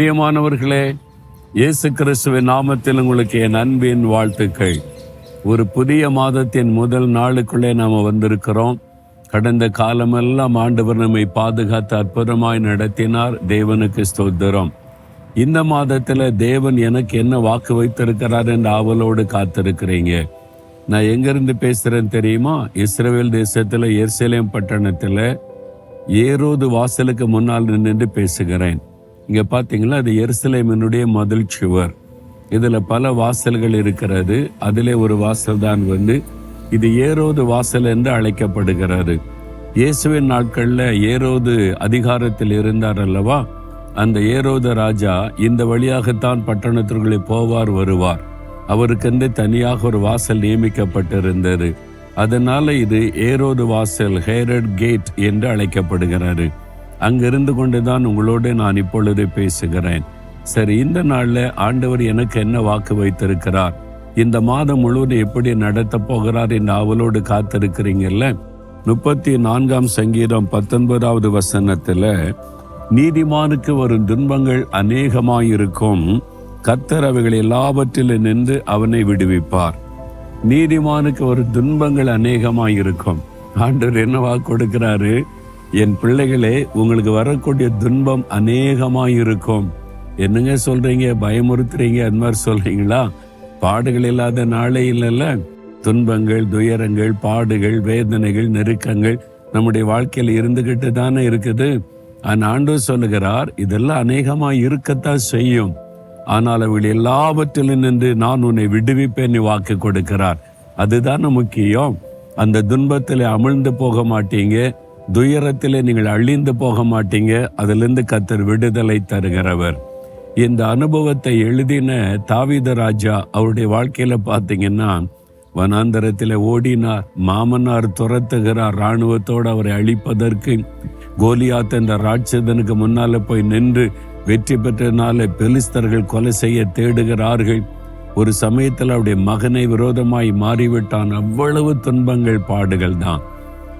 பிரியமானவர்களே இயேசு கிறிஸ்துவின் நாமத்தில் உங்களுக்கு என் அன்பின் வாழ்த்துக்கள். ஒரு புதிய மாதத்தின் முதல் நாளுக்குள்ளே நாம் வந்திருக்கிறோம். கடந்த காலமெல்லாம் ஆண்டவர் நம்மை பாதுகாத்து அற்புதமாய் நடத்தினார். தேவனுக்கு ஸ்தோத்திரம். இந்த மாதத்தில் தேவன் எனக்கு என்ன வாக்கு வைத்திருக்கிறார் என்ற ஆவலோடு காத்திருக்கிறீங்க. நான் எங்கிருந்து பேசுகிறேன்னு தெரியுமா? இஸ்ரேல் தேசத்தில் எருசலேம் பட்டணத்தில் ஏரோது வாசலுக்கு முன்னால் நின்று பேசுகிறேன். இங்கே பார்த்தீங்களா அது எருசலேமினுடைய மதில் சுவர். இதில் பல வாசல்கள் இருக்கிறது. அதிலே ஒரு வாசல் தான் வந்து இது ஏரோது வாசல் என்று அழைக்கப்படுகிறது. இயேசுவின் நாட்களில் ஏரோது அதிகாரத்தில் இருந்தார் அல்லவா? அந்த ஏரோது ராஜா இந்த வழியாகத்தான் பட்டணத்திற்குள்ளே போவார் வருவார். அவருக்கென்று தனியாக ஒரு வாசல் நியமிக்கப்பட்டிருந்தது. அதனால இது ஏரோது வாசல் ஹேரட் கேட் என்று அழைக்கப்படுகிறது. அங்கிருந்து கொண்டுதான் உங்களோடு நான் இப்பொழுது பேசுகிறேன். சரி இந்த நாளில் ஆண்டவர் எனக்கு என்ன வாக்கு வைத்திருக்கிறார்? இந்த மாதம் முழுவதும் எப்படி நடத்த போகிறார் என்று அவளோடு காத்திருக்கிறீங்கல்ல? முப்பத்தி நான்காம் சங்கீதம் பத்தொன்பதாவது வசனத்துல நீதிமானுக்கு வரும் துன்பங்கள் அநேகமாயிருக்கும். கத்தர் அவைகள் எல்லாவற்றில் நின்று அவனை விடுவிப்பார். நீதிமானுக்கு ஒரு துன்பங்கள் அநேகமாயிருக்கும். ஆண்டவர் என்னவா கொடுக்கிறாரு? என் பிள்ளைகளே உங்களுக்கு வரக்கூடிய துன்பம் அநேகமாயிருக்கும். என்னங்க சொல்றீங்க? பயமுறுத்துறீங்க? அது மாதிரி சொல்றீங்களா? பாடுகள் இல்லாத நாளே இல்லைல்ல துன்பங்கள் துயரங்கள் பாடுகள் வேதனைகள் நெருக்கங்கள் நம்முடைய வாழ்க்கையில் இருந்துகிட்டு தானே இருக்குது. ஆனா ஆண்டவர் சொல்லுகிறார் இதெல்லாம் அநேகமாக இருக்கத்தான் செய்யும். ஆனால் அவள் எல்லாவற்றிலும் நின்று நான் உன்னை விடுவிப்பேன் நீ வாக்கு கொடுக்கிறார். அதுதானே முக்கியம். அந்த துன்பத்தில் அமிழ்ந்து போக மாட்டீங்க. துயரத்திலே நீங்கள் அழிந்து போக மாட்டீங்க அதிலிருந்து கத்தர் விடுதலை தருகிறவர். இந்த அனுபவத்தை எழுதின தாவித ராஜா அவருடைய வாழ்க்கையில பார்த்தீங்கன்னா வனாந்தரத்தில் ஓடினார் மாமனார் துரத்துகிறார் இராணுவத்தோடு அவரை அழிப்பதற்கு. கோலியாத் என்ற ராட்சதனுக்கு முன்னால போய் நின்று வெற்றி பெற்றனால பெலிஸ்தர்கள் கொலை செய்ய தேடுகிறார்கள். ஒரு சமயத்தில் அவருடைய மகனை விரோதமாய் மாறிவிட்டான். அவ்வளவு துன்பங்கள் பாடுகள் தான்.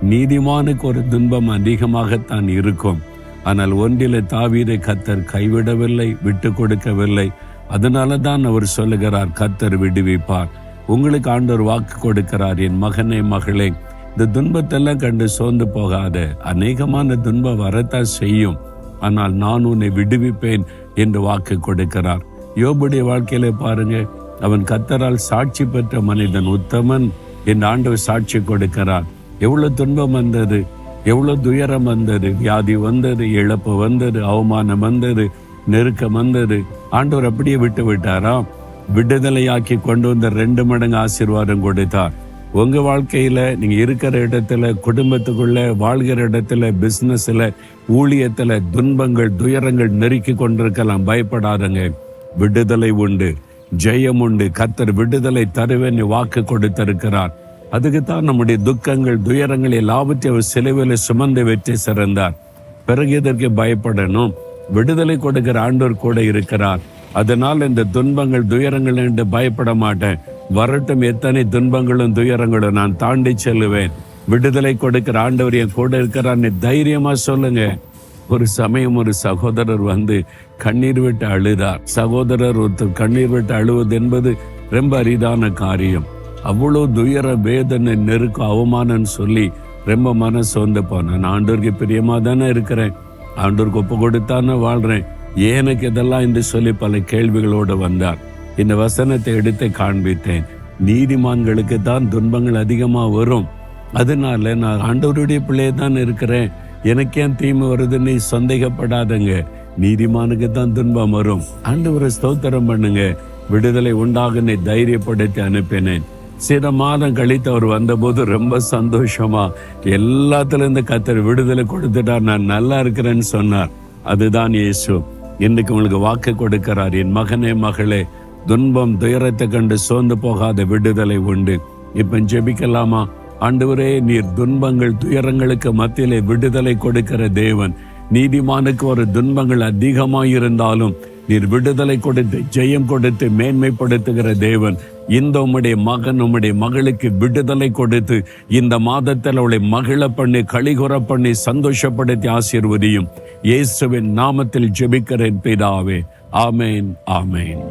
நீதிமானுக்கு ஒரு துன்பம் அதிகமாகத்தான் இருக்கும். ஆனால் ஒன்றில தாவீரை கத்தர் கைவிடவில்லை விட்டு கொடுக்கவில்லை. அதனால தான் அவர் சொல்லுகிறார் கத்தர் விடுவிப்பார். உங்களுக்கு ஆண்டவர் வாக்கு கொடுக்கிறார் என் மகனே மகளே. இந்த துன்பத்தெல்லாம் கண்டு சோர்ந்து போகாத. அநேகமான துன்பம் வரத்தான் செய்யும். ஆனால் நான் உன்னை விடுவிப்பேன் என்று வாக்கு கொடுக்கிறார். யோபுடைய வாழ்க்கையில பாருங்க அவன் கத்தரால் சாட்சி பெற்ற மனிதன் உத்தமன் என்று ஆண்டவர் சாட்சி கொடுக்கிறார். எவ்வளோ துன்பம் வந்தது எவ்வளோ துயரம் வந்தது வியாதி வந்தது இழப்பு வந்தது அவமானம் வந்தது நெருக்கம் வந்தது. ஆண்டவர் அப்படியே விட்டு விட்டாராம். விடுதலையாக்கி கொண்டு வந்த ரெண்டு மடங்கு ஆசீர்வாதம் கொடுத்தார். உங்க வாழ்க்கையில நீங்க இருக்கிற இடத்துல குடும்பத்துக்குள்ள வாழ்கிற இடத்துல பிசினஸ்ல ஊழியத்துல துன்பங்கள் துயரங்கள் நெருக்கி கொண்டிருக்கலாம். பயப்படாதங்க. விடுதலை உண்டு ஜெயம் உண்டு. கத்தர் விடுதலை தருவேன் வாக்கு கொடுத்திருக்கிறார். அதுக்கு தான் நம்முடைய துக்கங்கள் துயரங்கள் எல்லாவற்றையும் அவர் சிலுவையில் சுமந்து வெற்றி சிறந்தார். பிறகு இதற்கு பயப்படணும்? விடுதலை கொடுக்கிற ஆண்டோர் கூட இருக்கிறார். அதனால் இந்த துன்பங்கள் துயரங்கள் என்று பயப்பட மாட்டேன். வரட்டும் எத்தனை துன்பங்களும் துயரங்களும் நான் தாண்டி செல்லுவேன். விடுதலை கொடுக்கிற ஆண்டவர் என் கூட இருக்கிறான்னு தைரியமா சொல்லுங்க. ஒரு சமயம் ஒரு சகோதரர் வந்து கண்ணீர் விட்டு அழுதார். சகோதரர் ஒருத்தர் கண்ணீர் விட்டு அழுவது என்பது ரொம்ப அரிதான காரியம். அவ்வளோ துயர வேதனை நெருக்கம் அவமானம்னு சொல்லி ரொம்ப மனசு வந்து போனேன் நான் ஆண்டோருக்கு பிரியமாக தானே இருக்கிறேன். ஆண்டோருக்கு ஒப்பு கொடுத்தானே வாழ்கிறேன் எனக்கு இதெல்லாம் என்று சொல்லி பல கேள்விகளோடு வந்தார். இந்த வசனத்தை எடுத்து காண்பித்தேன். நீதிமான்களுக்கு தான் துன்பங்கள் அதிகமாக வரும். அதனால நான் ஆண்டவருடைய பிள்ளையே தான் இருக்கிறேன். எனக்கு ஏன் தீமை வருதுன்னு சந்தேகப்படாதங்க. நீதிமானுக்கு தான் துன்பம் வரும். ஆண்டவரை ஸ்தோத்திரம் பண்ணுங்க. விடுதலை உண்டாகுன்னு தைரியப்படுத்தி அனுப்பினேன். சில மாதம் கழித்து அவர் வந்தபோது ரொம்ப சந்தோஷமா எல்லாத்துலேருந்து கத்தர் விடுதலை கொடுத்துட்டார். நான் நல்லா இருக்கிறேன்னு சொன்னார். அதுதான் இயேசு. இன்னைக்கு உங்களுக்கு வாக்கு கொடுக்கிறார். என் மகனே மகளே துன்பம் துயரத்தை கண்டு சோர்ந்து போகாத விடுதலை உண்டு. இப்ப ஜெபிக்கலாமா? ஆண்டவரே நீர் துன்பங்கள் துயரங்களுக்கு மத்தியிலே விடுதலை கொடுக்கிற தேவன். நீதிமானுக்கு ஒரு துன்பங்கள் அதிகமாயிருந்தாலும் நீர் விடுதலை கொடுத்து ஜெயம் கொடுத்து மேன்மைப்படுத்துகிற தேவன் இந்த உம்முடைய மகன் உம்முடைய மகளுக்கு விடுதலை கொடுத்து இந்த மாதத்தில் அவளை மகிழ பண்ணி கழிகுற பண்ணி சந்தோஷப்படுத்தி ஆசீர்வதியும். இயேசுவின் நாமத்தில் ஜெபிக்கிறேன் பிதாவே. ஆமேன் ஆமேன்.